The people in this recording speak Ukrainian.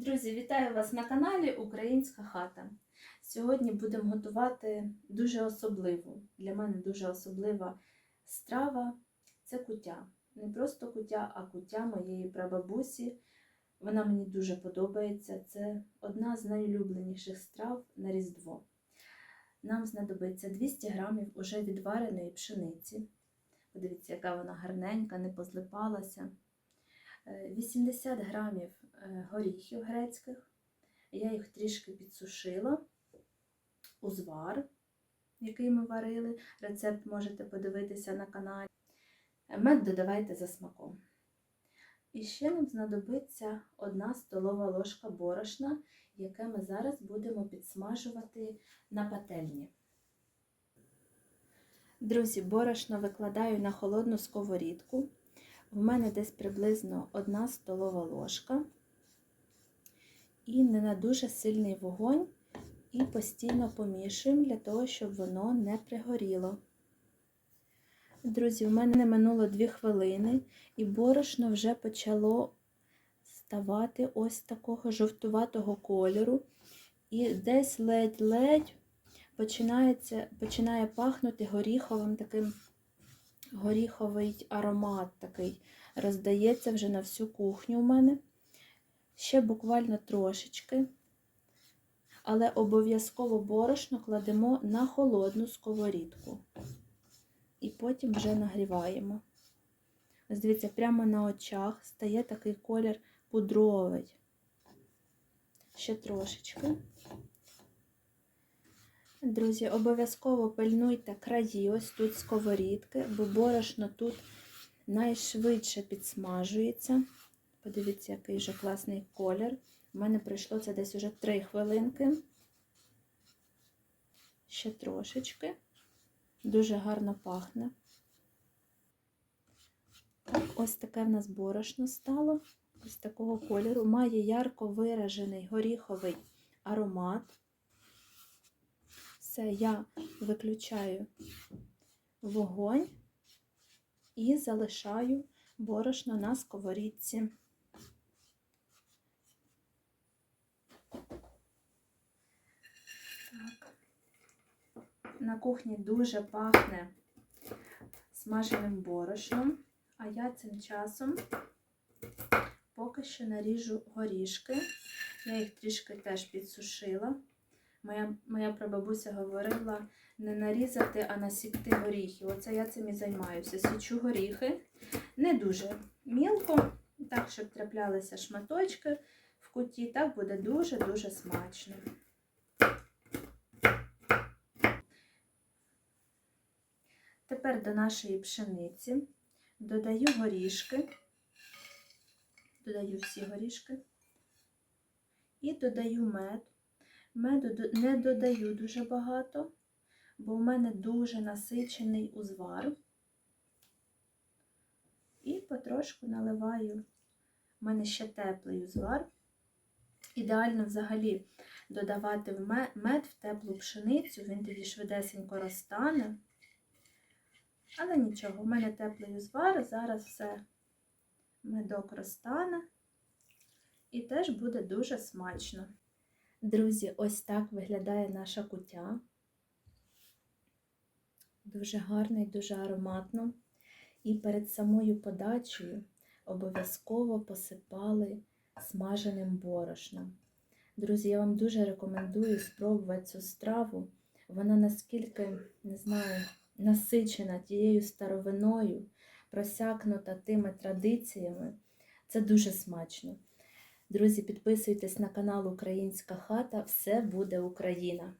Друзі, вітаю вас на каналі Українська хата. Сьогодні будемо готувати дуже особливу, для мене дуже особлива страва це куття. Не просто куття, а куття моєї прабабусі. Вона мені дуже подобається. Це одна з найулюбленіших страв на Різдво. Нам знадобиться 200 грамів уже відвареної пшениці. Подивіться, яка вона гарненька, не позлипалася. Е, 80 грамів е, горіхів грецьких. Я їх трішки підсушила. Узвар, який ми варили. Рецепт можете подивитися на каналі. Е, Мед додавайте за смаком. І ще нам знадобиться одна столова ложка борошна, яке ми зараз будемо підсмажувати на пательні. Друзі, борошно викладаю на холодну сковорідку. В мене десь приблизно 1 столова ложка. І не на дуже сильний вогонь, і постійно помішуємо для того, щоб воно не пригоріло. Друзі, в мене минуло 2 хвилини, і борошно вже почало ставати ось такого жовтуватого кольору. І десь ледь-ледь починає пахнути горіховим таким горіховий аромат такий роздається вже на всю кухню у мене. Ще буквально трошечки. Але обов'язково борошно кладемо на холодну сковорідку. І потім вже нагріваємо. Ось дивіться, прямо на очах стає такий колір пудровий. Ще трошечки. Друзі, обов'язково пильнуйте краї ось тут сковорідки, бо борошно тут найшвидше підсмажується. Подивіться, який вже класний колір. У мене пройшло це десь уже 3 хвилинки. Ще трошечки. Дуже гарно пахне. Ось таке в нас борошно стало. Ось такого кольору. Має ярко виражений горіховий аромат. Все, я виключаю вогонь і залишаю борошно на сковорідці. Так. На кухні дуже пахне смаженим борошном, а я цим часом поки що наріжу горішки. Я їх трішки теж підсушила. Моя моя прабабуся говорила не нарізати, а насікти горіхи. Оце я цим і займаюся. Січу горіхи не дуже мілко, так, щоб траплялися шматочки в куті. Так буде дуже-дуже смачно. Тепер до нашої пшениці додаю горішки, додаю всі горішки і додаю мед. Меду не додаю дуже багато, бо в мене дуже насичений узвар. І потрошку наливаю, в мене ще теплий узвар. Ідеально взагалі додавати мед в теплу пшеницю, він тоді швидесенько розтане. Але нічого, в мене теплий узвар, зараз все медок розтане і теж буде дуже смачно. Друзі, ось так виглядає наша кутя. Дуже гарно і дуже ароматно. І перед самою подачею обов'язково посипали смаженим борошном. Друзі, я вам дуже рекомендую спробувати цю страву. Вона наскільки, не знаю, насичена тією старовиною, просякнута тими традиціями. Це дуже смачно. Друзі, підписуйтесь на канал Українська хата. Все буде Україна!